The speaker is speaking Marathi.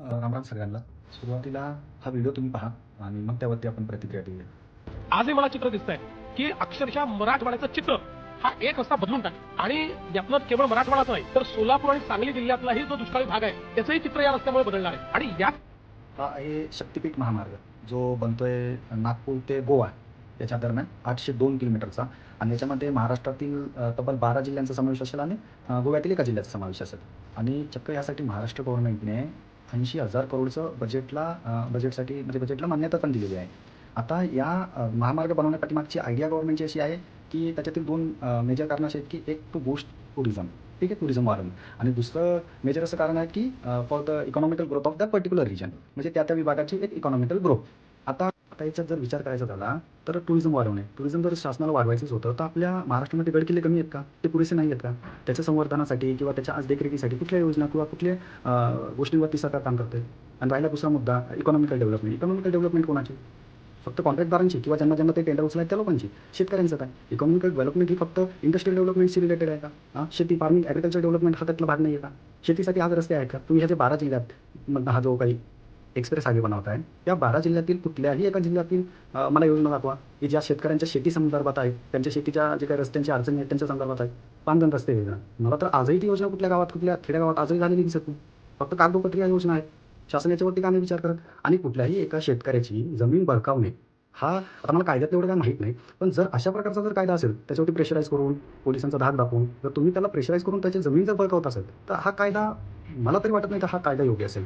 रामराम सगळ्यांना. सुरुवातीला हा व्हिडिओ तुम्ही पहा आणि मग त्यावरती आपण प्रतिक्रिया देऊया. आजही मला चित्र दिसतंय की अक्षरशः मराठवाड्याचं चित्र हा एक रस्ता बदलून टाक आणि यातनं केवळ मराठवाडाच नाही तर सोलापूर आणि सांगली जिल्ह्यातलाही जो दुष्काळी भाग आहे त्याचंही चित्र या रस्त्यामुळे बदलणार आहे. आणि यात हा आहे शक्तिपीठ महामार्ग जो बनतोय नागपूर ते गोवा याच्या दरम्यान आठशे दोन किलोमीटरचा. आणि याच्यामध्ये महाराष्ट्रातील तब्बल बारा जिल्ह्यांचा समावेश असेल आणि गोव्यातील एका जिल्ह्याचा समावेश असेल. आणि चक्क यासाठी महाराष्ट्र गव्हर्नमेंटने ऐंशी हजार करोडचं बजेटला बजेटसाठी म्हणजे बजेटला मान्यता पण दिलेली आहे. आता या महामार्ग बनवण्यासाठी मागची आयडिया गव्हर्नमेंटची अशी आहे की त्याच्यातील दोन मेजर कारण असे आहेत की एक टू बूस्ट टुरिझम ठीक आहे टुरिझम वाढून आणि दुसरं मेजर असं कारण आहे की for the economical growth of the particular region म्हणजे त्या त्या विभागाची एक इकॉनॉमिकल ग्रोथ आता आता याच्यात जर विचार करायचा झाला तर टुरिझम वाढवणे. टुरिझम जर शासनाला वाढवायचंच होतं तर आपल्या महाराष्ट्रामध्ये गडकिल्ले कमी आहेत का? ते पुरेसे नाही आहेत का? त्याच्या संवर्धनासाठी किंवा त्याच्या आज देखरेखीसाठी कुठल्या योजना किंवा कुठल्या गोष्टींवरती सरकार काम करते आणि राहिला दुसरा मुद्दा इकॉनॉमिकल डेव्हलपमेंट इकॉनॉमिकल डेव्हलपमेंट कोणाची? फक्त कॉन्ट्रॅक्टदारांची किंवा ज्यांना ज्यांना ते टेंडर उचलाय त्या लोकांची. शेतकऱ्यांचं काय? इकॉनॉमिकल डेव्हलपमेंट ही फक्त इंडस्ट्रियल डेव्हलपमेंटशी रिलेटेड आहे का? शेती फार्मिंग ॲग्रिकल्चर डेव्हलपमेंट हा त्यातला भाग नाही आहे का? शेतीसाठी आज रस्ते आहेत का? तुम्ही ह्या जे बारा जिल्ह्यात हा जो काही एक्सप्रेस हायवे बनवताय. या बारा जिल्ह्यातील कुठल्याही एका जिल्ह्यातील मला योजना दाखवा की ज्या शेतकऱ्यांच्या शेती संदर्भात आहे त्यांच्या शेतीच्या जे काही रस्त्यांची अडचणी आहेत त्यांच्या संदर्भात आहे पाच रस्ते योजना. मला तर आजही ती योजना कुठल्या गावात कुठल्या खेड्यागावात आजही झालेली दिसत नाही. फक्त कागदोपत्री या योजना आहे शासन याच्यावरती का नाही विचार करत? आणि कुठल्याही एका शेतकऱ्याची जमीन बळकावणे हा आता मला कायद्यात एवढं काय माहीत नाही. पण जर अशा प्रकारचा जर कायदा असेल त्याच्यावरती प्रेशराईज करून पोलिसांचा धाक दाखवून जर तुम्ही त्याला प्रेशराईज करून त्याची जमीन जर बळकावत असेल तर हा कायदा मला तरी वाटत नाही तर हा कायदा योग्य असेल.